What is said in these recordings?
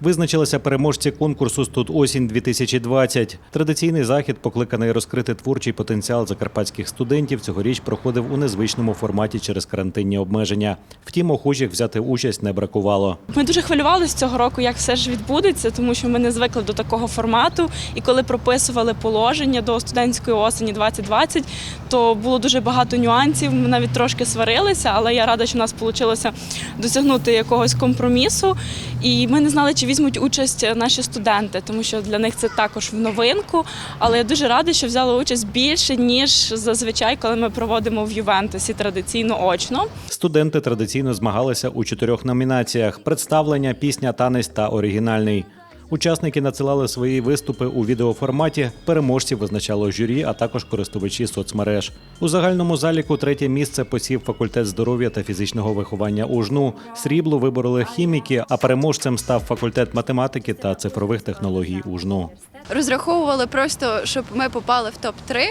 Визначилися переможці конкурсу «Студ осінь 2020 Традиційний захід, покликаний розкрити творчий потенціал закарпатських студентів, цьогоріч проходив у незвичному форматі через карантинні обмеження. Втім, охочих взяти участь не бракувало. Ми дуже хвилювалися цього року, як все ж відбудеться, тому що ми не звикли до такого формату. І коли прописували положення до студентської осені 2020, то було дуже багато нюансів. Ми навіть трошки сварилися, але я рада, що в нас вийшло досягнути якогось компромісу. І ми не знали, чи візьмуть участь наші студенти, тому що для них це також в новинку. Але я дуже рада, що взяли участь більше ніж зазвичай, коли ми проводимо в Ювентусі традиційно очно. Студенти традиційно змагалися у чотирьох номінаціях: представлення, пісня, танець та оригінальний. Учасники надсилали свої виступи у відеоформаті. Переможців визначало журі, а також користувачі соцмереж. У загальному заліку третє місце посів факультет здоров'я та фізичного виховання УЖНУ. Срібло вибороли хіміки, а переможцем став факультет математики та цифрових технологій УЖНУ. розраховували просто, щоб ми попали в топ 3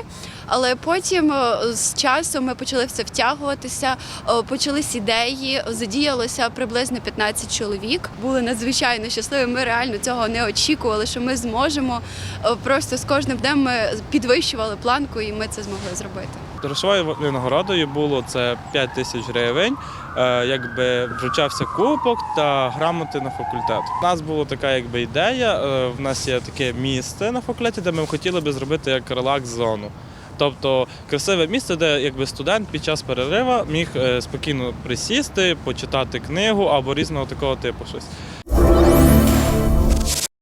але потім е, з часом ми почали в це втягуватися, е, почались ідеї, задіялося приблизно 15 чоловік. Були надзвичайно щасливі. Ми реально цього не очікували, що ми зможемо. Е, Просто з кожним днем ми підвищували планку, і ми це змогли зробити. Грошовою винагородою було це 5 тисяч гривень. Е, Якби вручався кубок та грамоти на факультет. У нас була така якби ідея. е, В нас є таке місце на факультеті, де ми хотіли би зробити як релакс-зону. Тобто красиве місце, де якби студент під час перерива міг е, спокійно присісти, почитати книгу або різного такого типу щось.